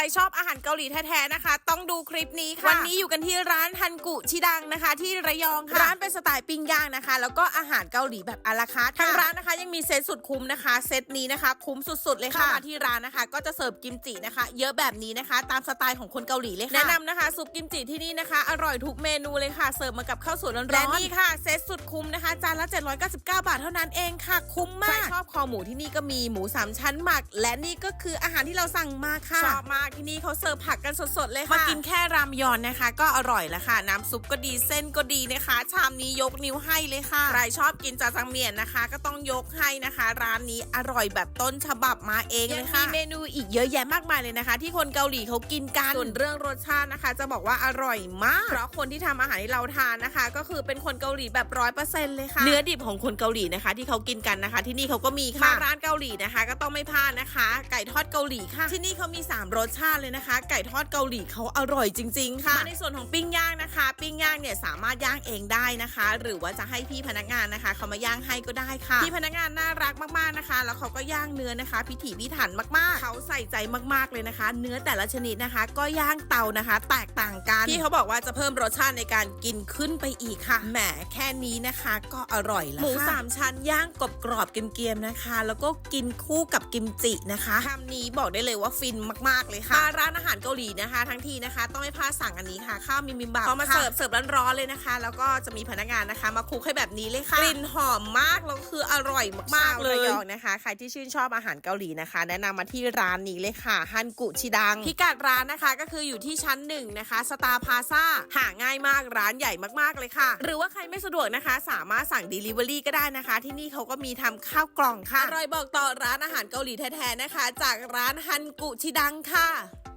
รชอบอาหารเกาหลีแท้ๆนะคะ ต้องดูคลิปนี้ค่ะ วันนี้อยู่กันที่ร้านฮันกุชิดังนะคะ ที่ระยองค่ะร้านเป็นสไตล์ปิ้งย่างนะคะ แล้วก็อาหารเกาหลีแบบอาราคาร์ททางร้านนะคะยังมีเซตสุดคุ้มนะคะ เซตนี้นะคะคุ้มสุดๆเลยค่ะเข้ามาที่ร้านนะคะ ก็จะเสิร์ฟกิมจินะคะ เยอะแบบนี้นะคะ ตามสไตล์ของคนเกาหลีเลยค่ะแนะนำนะคะซุปกิมจิที่นี่นะคะ อร่อยทุกเมนูเลยค่ะ เสิร์ฟมากับข้าวสวยร้อนๆและนี่ค่ะเซตสุดคุ้มนะคะจานละ 799 บาทเท่านั้นเองค่ะ คุ้มมากใครชอบคอหมูที่นี่ก็มีหมูสามชั้นหมัก และนี่ก็คืออาหารที่เราสั่งมาค่ะชอบมากที่นี่เขาเสิร์ฟผักกันสดๆเลยค่ะ มากินแค่รามยอนนะคะ ก็อร่อยแล้วค่ะ น้ำซุปก็ดีเส้นก็ดีนะคะ ชามนี้ยกนิ้วให้เลยค่ะ ใครชอบกินจาจังเมียนนะคะ ก็ต้องยกให้นะคะ ร้านนี้อร่อยแบบต้นฉบับมาเองเลยค่ะมีเมนูอีกเยอะแยะมากมายเลยนะคะ ที่คนเกาหลีเขากินกันส่วนเรื่องรสชาตินะคะ จะบอกว่าอร่อยมาก เพราะคนที่ทำอาหารให้เราทานนะคะ ก็คือเป็นคนเกาหลีแบบร้อยเปอร์เซ็นต์เลยค่ะ เนื้อดิบของคนเกาหลีนะคะ ที่เขากินกันนะคะ ที่นี่เขาก็มีค่ะมาร้านเกาหลีนะคะ ก็ต้องไม่พลาดนะคะ ไก่ทอดเกาหลีค่ะ ที่นี่เขามี 3 รสชาติเลยนะคะ ไก่ทอดเกาหลีเขาอร่อยจริง ๆ ค่ะมาในส่วนของปิ้งย่างนะคะ ปิ้งย่างเนี่ยสามารถย่างเองได้นะคะ หรือว่าจะให้พี่พนักงานนะคะเขามาย่างให้ก็ได้ค่ะ พี่พนักงานน่ารักมากๆนะคะ แล้วเขาก็ย่างเนื้อนะคะ พิถีพิถันมากๆ เขาใส่ใจมากๆเลยนะคะ เนื้อแต่ละชนิดนะคะ ก็ย่างเตานะคะ แตกต่างกันพี่เขาบอกว่าจะเพิ่มรสชาติในการกินขึ้นไปอีกค่ะแหมแค่นี้นะคะ ก็อร่อยแล้วหมูสามชั้นย่างกรอบกรอบๆเกรียมๆนะคะ แล้วก็กินคู่กับกิมจินะคะคำนี้บอกได้เลยว่าฟินมากๆเลยค่ะมาร้านอาหารเกาหลีนะคะ ทั้งทีนะคะ ต้องไม่พลาดสั่งอันนี้ค่ะ ข้าวมิมบิมบับเขามาเสิร์ฟเสิร์ฟร้อนๆเลยนะคะ แล้วก็จะมีพนักงานนะคะ มาคลุกให้แบบนี้เลยค่ะกลิ่นหอมมากแล้วก็คืออร่อยมากๆเลยระยองนะคะ ใครที่ชื่นชอบอาหารเกาหลีนะคะ แนะนำมาที่ร้านนี้เลยค่ะฮันกุชิดังพิกัดร้านนะคะก็คืออยู่ที่ชั้นหนึ่งนะคะสตาร์พาซาหาง่ายมากร้านใหญ่มากๆเลยค่ะ หรือว่าใครไม่สะดวกนะคะ สามารถสั่ง Delivery ก็ได้นะคะ ที่นี่เขาก็มีทำข้าวกล่องค่ะอร่อยบอกต่อร้านอาหารเกาหลีแท้ๆนะคะ จากร้านฮันกุชิดังค่ะ Yeah.